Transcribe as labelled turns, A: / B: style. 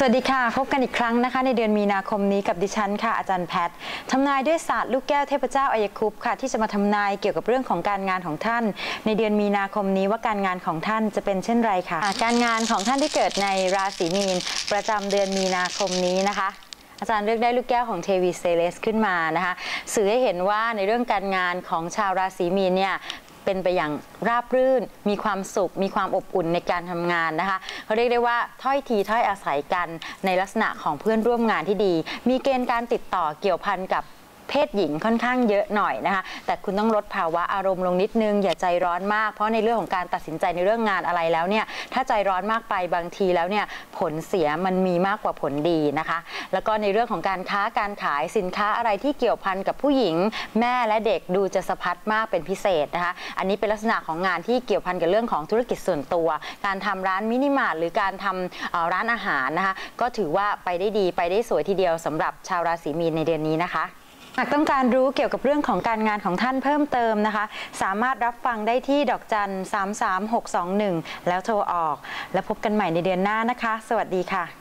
A: สวัสดีค่ะ พบกันอีกครั้งนะคะ ในเดือนมีนาคมนี้กับดิฉันค่ะอาจารย์แพทย์ทำนายด้วยศาสตร์ลูกแก้วเทพเจ้าอายคุปต์ค่ะ ที่จะมาทำนายเกี่ยวกับเรื่องของการงานของท่าน ในเดือนมีนาคมนี้ว่าการงานของท่านจะเป็นเช่นไรค่ะอ่าการงานของท่านที่เกิดในราศีมีน ประจำเดือนมีนาคมนี้นะคะอาจารย์เลือกได้ลูกแก้วของเทวีเซเลสขึ้นมานะคะสื่อให้เห็นว่าในเรื่องการงานของชาวราศีมีนเนี่ย เป็นไปอย่างราบรื่น มีความสุข มีความอบอุ่นในการทำงานนะคะเขาเรียกได้ว่าถ้อยทีถ้อยอาศัยกันในลักษณะของเพื่อนร่วมงานที่ดี มีเกณฑ์การติดต่อเกี่ยวพันกับ เพศหญิงค่อนข้างเยอะหน่อยนะคะแต่คุณต้องลดภาวะอารมณ์ลงนิดนึง อย่าใจร้อนมาก เพราะในเรื่องของการตัดสินใจในเรื่องงานอะไรแล้วเนี่ยถ้าใจร้อนมากไปบางทีแล้วเนี่ยผลเสียมันมีมากกว่าผลดีนะคะ แล้วก็ในเรื่องของการค้าการขายสินค้าอะไรที่เกี่ยวพันกับผู้หญิง แม่และเด็กดูจะสะพัดมากเป็นพิเศษนะคะอันนี้เป็นลักษณะของงานที่เกี่ยวพันกับเรื่องของธุรกิจส่วนตัว การทำร้านมินิมาร์ทหรือการทำเอ่อร้านอาหารนะคะก็ถือว่าไปได้ดีไปได้สวยทีเดียวสำหรับชาวราศีมีนในเดือนนี้นะคะ หากต้องการรู้เกี่ยวกับเรื่องของการงานของท่านเพิ่มเติมนะคะ สามารถรับฟังได้ที่ดอกจัน 33621 แล้วโทรออก แล้วพบกันใหม่ในเดือนหน้านะคะ สวัสดีค่ะ